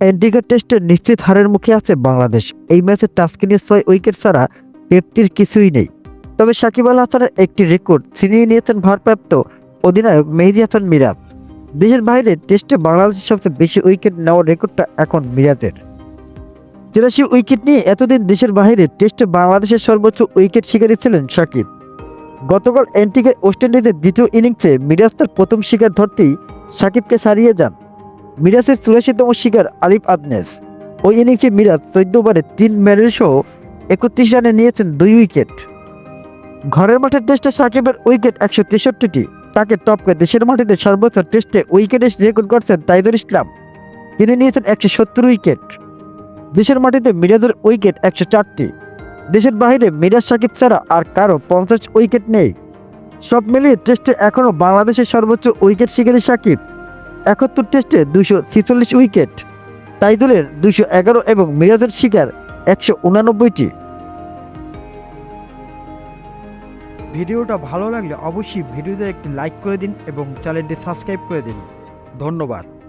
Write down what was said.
অ্যান্টিকা টেস্টে নিশ্চিত হারের মুখে আছে বাংলাদেশ। এই ম্যাচে তাসকিনের ছয় উইকেট ছাড়া পেপ্তির কিছুই নেই। তবে সাকিব আল হাসানের একটি রেকর্ড ছিনিয়ে নিয়েছেন ভারপ্রাপ্ত অধিনায়ক মেহেদি হাসান মিরাজ। দেশের বাইরে টেস্টে বাংলাদেশের সবচেয়ে বেশি উইকেট নেওয়ার রেকর্ডটা এখন মিরাজের। তিরাশি উইকেট নিয়ে এতদিন দেশের বাইরে টেস্টে বাংলাদেশের সর্বোচ্চ উইকেট শিকারী ছিলেন সাকিব। গতকাল অ্যান্টিকে ওয়েস্ট ইন্ডিজের দ্বিতীয় ইনিংসে মিরাজ তার প্রথম শিকার ধরতেই সাকিবকে ছাড়িয়ে যান। মিরাজের চুরাশিতম শিকার আলিফ আদনেস। ওই ইনিংসে মিরাজ চোদ্দ ওভারে তিন মেডেল সহ একত্রিশ রানে নিয়েছেন দুই উইকেট। ঘরের মাঠের টেস্টে সাকিবের উইকেট একশো তেষট্টিটি। তাকে টপকে দেশের মাটিতে সর্বোচ্চ টেস্টে উইকেটের রেকর্ড করছেন তাইদুল ইসলাম। তিনি নিয়েছেন একশো সত্তর উইকেট। দেশের মাটিতে মিরাজের উইকেট একশো চারটি। দেশের বাইরে মিরাজ সাকিব ছাড়া আর কারও পঞ্চাশ উইকেট নেই। সব মিলিয়ে টেস্টে এখনও বাংলাদেশের সর্বোচ্চ উইকেট শিকারী সাকিব। একাত্তর টেস্টে দুশো ছেচল্লিশ উইকেট তাইদুলের দুশো এগারো এবং মিরাজের শিকার একশো উনানব্বইটি। ভিডিওটা ভালো লাগলে অবশ্যই ভিডিওতে একটি লাইক করে দিন এবং চ্যানেলটি সাবস্ক্রাইব করে দিন। ধন্যবাদ।